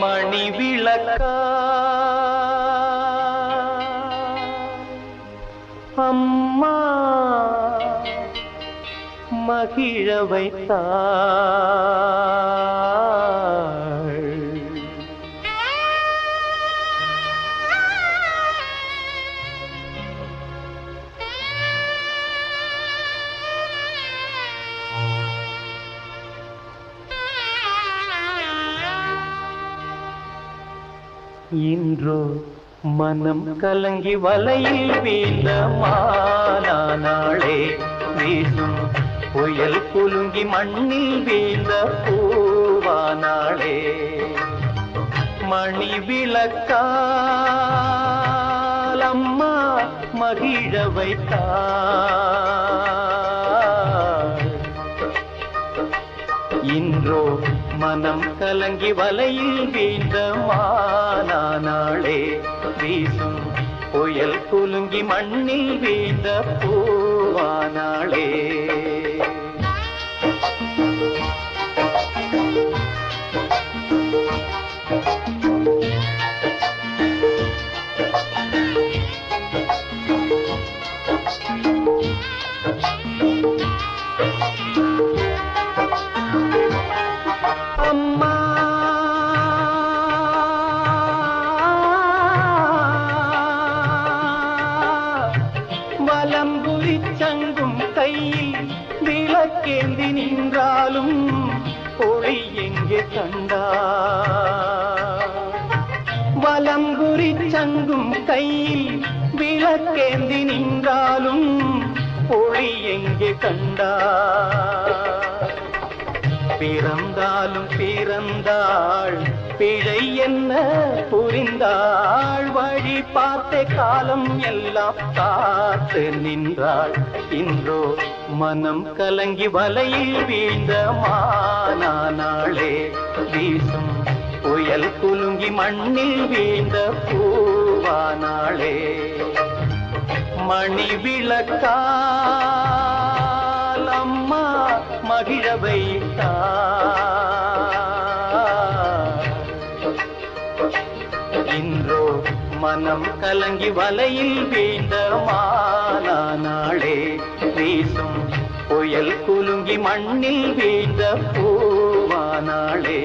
மணி விளக்கா? அம்மா மகிழ வைத்தா? இன்றோ மனம் கலங்கி வலையில் வீழ்ந்த மானாளே வீசும் புயல் குலுங்கி மண்ணில் வீழ்ந்த பூவானாளே. மணி விளக்கால் மகிழ வைத்தாள் இன்றோ மனம் கலங்கி வலையில் வீழ்ந்த மானாளே வீசும் புயல் குலுங்கி மண்ணில் வீழ்ந்த பூவானாளே Thank you. வலம்புரி சங்கும் கையில் விளக்கேந்தி நின்றாலும் ஒளி எங்கே கண்டா வலம்புரி சங்கும் கையில் விளக்கேந்தி நின்றாலும் ஒளி எங்கே கண்டா பிறந்தாலும் பிறந்தாள் பிழை என்ன புரிந்தாள்? பார்த்த காலம் எல்லாம் காத்து நின்றாள். இன்றோ மனம் கலங்கி வலையில் வீழ்ந்த மானாளே வீசும் புயல் குலுங்கி மண்ணில் வீழ்ந்த பூவானாளே. மணி விளக்கால் மகிழ வைத்தாள். மனம் கலங்கி வலையில் வீழ்ந்த மானாளே வீசும் புயல் குலுங்கி மண்ணில் வீழ்ந்த பூவானாளே